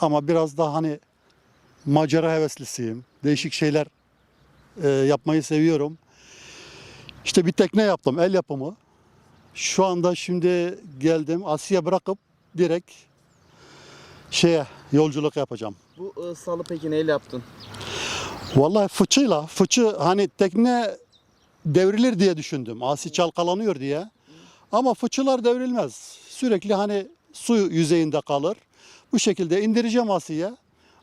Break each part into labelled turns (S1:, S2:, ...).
S1: Ama biraz daha hani macera heveslisiyim. Değişik şeyler e, yapmayı seviyorum. İşte bir tekne yaptım, el yapımı. Şu anda şimdi geldim Asya bırakıp direkt şeye yolculuk yapacağım.
S2: Bu e, salı peki neyle yaptın?
S1: Vallahi fıçıyla, fıçı hani tekne devrilir diye düşündüm. Asi çalkalanıyor diye. Ama fıçılar devrilmez. Sürekli hani su yüzeyinde kalır. Bu şekilde indireceğim asiye.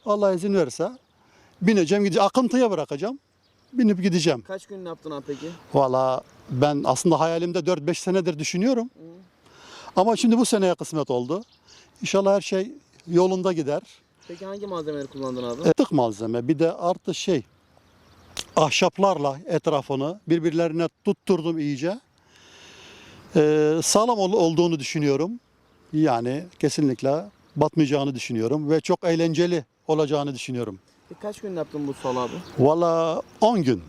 S1: Allah izin verirse bineceğim, gideceğim. Akıntıya bırakacağım. Binip gideceğim.
S2: Kaç gün yaptın abi peki?
S1: Valla ben aslında hayalimde 4-5 senedir düşünüyorum. Ama şimdi bu seneye kısmet oldu. İnşallah her şey yolunda gider.
S2: Peki hangi malzemeleri kullandın abi?
S1: Tık malzeme bir de artı şey ahşaplarla etrafını birbirlerine tutturdum iyice. Ee, sağlam ol- olduğunu düşünüyorum. Yani kesinlikle batmayacağını düşünüyorum ve çok eğlenceli olacağını düşünüyorum.
S2: Peki kaç gün yaptın bu salı abi?
S1: Valla 10 gün.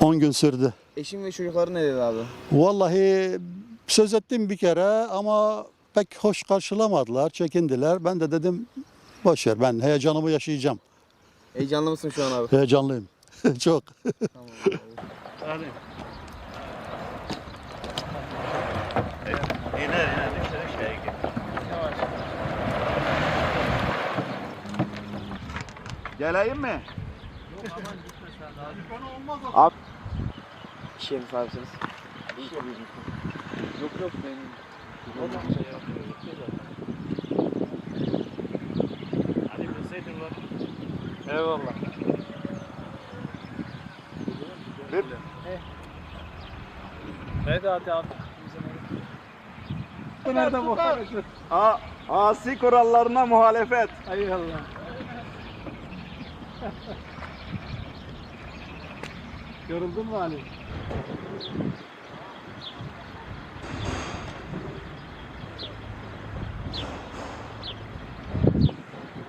S1: 10 gün sürdü.
S2: Eşin ve çocukları ne dedi abi?
S1: Vallahi söz ettim bir kere ama pek hoş karşılamadılar, çekindiler. Ben de dedim boş ver ben heyecanımı yaşayacağım.
S2: Heyecanlı mısın şu an abi?
S1: Heyecanlıyım. Çok.
S2: tamam.
S3: Hadi. İner Geleyim mi?
S2: Şerif abisiniz. Yok yok benim.
S3: Hadi bilseydin var.
S2: Eyvallah.
S3: Bir.
S2: Evet hadi abi.
S3: Nerede bu? Asi kurallarına muhalefet.
S2: Eyvallah. Yoruldun mu Ali?